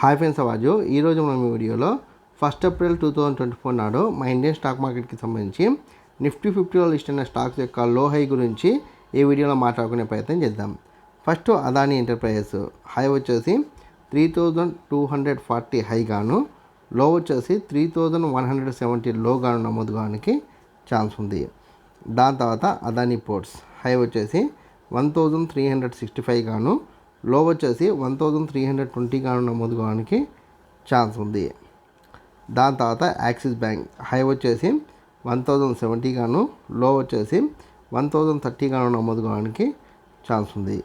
Hi friends అవాజు ఈరోజు మనం ఈ వీడియోలో first April two thousand twenty four నాడు మా ఇండియన్ స్టాక్ మార్కెట్కి సంబంధించి నిఫ్టీ ఫిఫ్టీలో లిస్ట్ అయిన స్టాక్స్ యొక్క లో హై గురించి ఈ వీడియోలో మాట్లాడుకునే ప్రయత్నం చేద్దాం. ఫస్ట్ అదానీ ఎంటర్ప్రైజెస్ హై వచ్చేసి three thousand two hundred forty high గాను లో వచ్చేసి three thousand one hundred seventy low గాను నమోదు కావడానికి ఛాన్స్ ఉంది. దాని తర్వాత అదానీ పోర్ట్స్ హై వచ్చేసి one thousand three hundred sixty five గాను లో వచ్చేసి one thousand three hundred twenty కాను నమోదు కావడానికి ఛాన్స్ ఉంది. దాని తర్వాత యాక్సిస్ బ్యాంక్ హై వచ్చేసి వన్ థౌజండ్ సెవెంటీ గాను లో వచ్చేసి వన్ థౌజండ్ థర్టీ గాను నమోదు కావడానికి ఛాన్స్ ఉంది.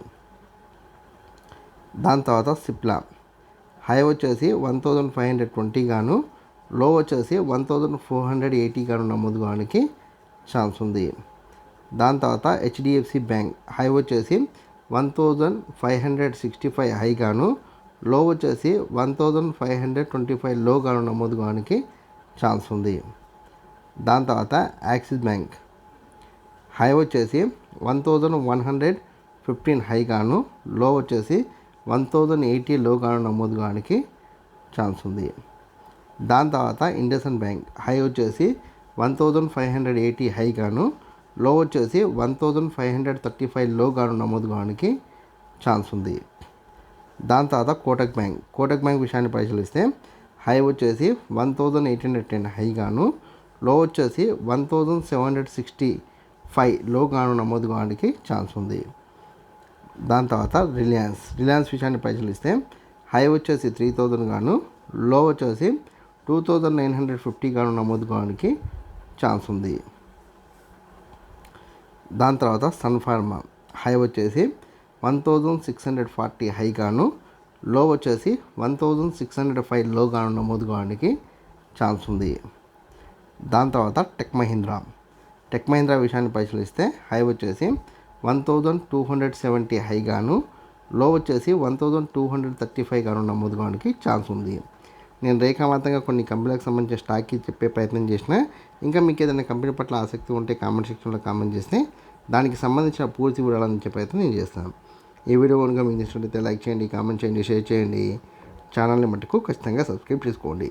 దాని తర్వాత సిప్లా హై వచ్చేసి one thousand five hundred twenty గాను లో వచ్చేసి one thousand four hundred eighty గాను నమోదు కావడానికి ఛాన్స్ ఉంది. దాని తర్వాత హెచ్డిఎఫ్సి బ్యాంక్ హై వచ్చేసి one thousand five hundred sixty five హైగాను low వచ్చేసి one thousand five hundred twenty five లోగాను నమోదు కావడానికి ఛాన్స్ ఉంది. దాని తర్వాత యాక్సిస్ బ్యాంక్. హై వచ్చేసి one thousand one hundred fifteen హైగాను low వచ్చేసి వన్ థౌజండ్ ఎయిటీ లోగాను నమోదు కావడానికి ఛాన్స్ ఉంది. దాని తర్వాత ఇండసన్ బ్యాంక్. హై వచ్చేసి one thousand five hundred eighty హైగాను low వచ్చేసి one thousand five hundred thirty ఫైవ్లో గాను నమోదు కావడానికి ఛాన్స్ ఉంది. దాని తర్వాత కోటక్ బ్యాంక్ కోటక్ బ్యాంక్ విషయాన్ని పరిశీలిస్తే హై వచ్చేసి one thousand eight hundred ten high గాను లో వచ్చేసి one thousand seven hundred sixty ఫైవ్లో గాను నమోదు కావడానికి ఛాన్స్ ఉంది. దాని తర్వాత రిలయన్స్ రిలయన్స్ విషయాన్ని పరిశీలిస్తే హై వచ్చేసి త్రీ థౌజండ్ గాను లో వచ్చేసి two thousand nine hundred fifty గాను నమోదు కావడానికి ఛాన్స్ ఉంది. దాని తర్వాత సన్ ఫార్మా హై వచ్చేసి one thousand six hundred forty హైగాను low వచ్చేసి one thousand six hundred five లోగాను నమోదు కావడానికి ఛాన్స్ ఉంది. దాని తర్వాత టెక్ మహీంద్రా. టెక్ మహీంద్రా విషయాన్ని పరిశీలిస్తే హై వచ్చేసి one thousand two hundred seventy high గాను లో వచ్చేసి one thousand two hundred thirty five గాను నమోదు కావడానికి ఛాన్స్ ఉంది. నేను రేఖామాతంగా కొన్ని కంపెనీలకు సంబంధించిన స్టాక్కి చెప్పే ప్రయత్నం చేసిన ఇంకా మీకు ఏదైనా కంపెనీ పట్ల ఆసక్తి ఉంటే కామెంట్ సెక్షన్లో కామెంట్ చేస్తే దానికి సంబంధించిన పూర్తి వివరాలను ఇచ్చే ప్రయత్నం నేను చేస్తాను. ఈ వీడియో కనుక మీకు నచ్చినట్లయితే లైక్ చేయండి కామెంట్ చేయండి షేర్ చేయండి. ఛానల్ని మటుకు ఖచ్చితంగా సబ్స్క్రైబ్ చేసుకోండి.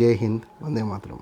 జై హింద్ వందే మాత్రం.